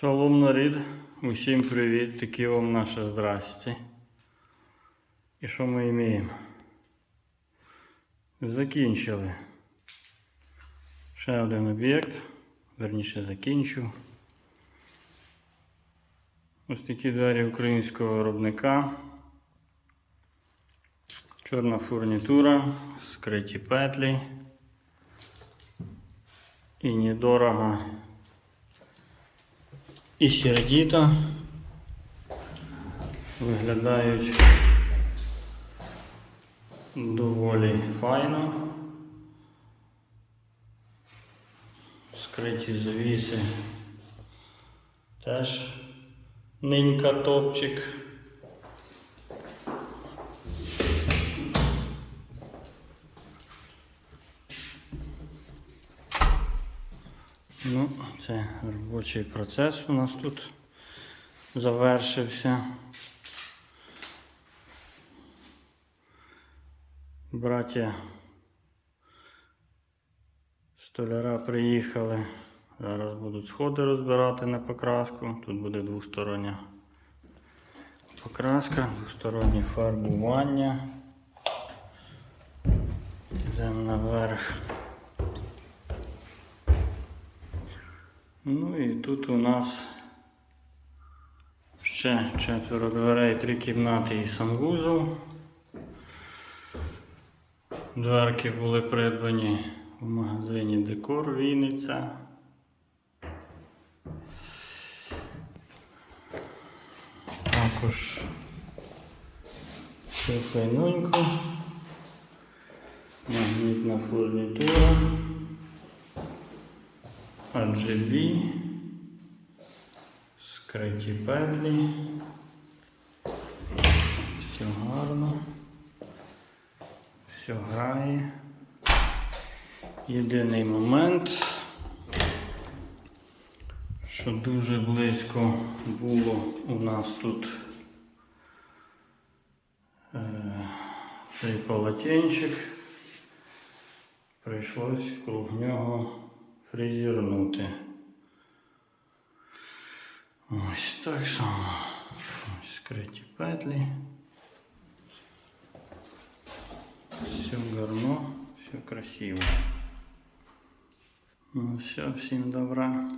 Шалом нарід, усім привіт, такі вам наше здрасті. І що ми маємо? Закінчили. Ще один об'єкт, верніше закінчу. Ось такі двері українського виробника. Чорна фурнітура, скриті петлі. І недорого. І сердіто виглядають доволі файно. Скриті завіси теж нинька топчик. Ну, це робочий процес у нас тут завершився. Браття столяра приїхали. Зараз будуть сходи розбирати на покраску. Тут буде двостороння покраска, двостороннє фарбування. Йдемо наверх. Ну і тут у нас ще четверо дверей, три кімнати і санвузол. Дверки були придбані в магазині Декор Вінниця. Також все файненько. Магнітна фурнітура. RGB, скриті петлі. Все гарно. Все грає. Єдиний момент, що дуже близько було у нас тут е, цей полотенчик. Прийшлось круг нього фрезернути. Ось так само. Ось скриті петлі. Все гарно, все красиво. Ну все, всім добра.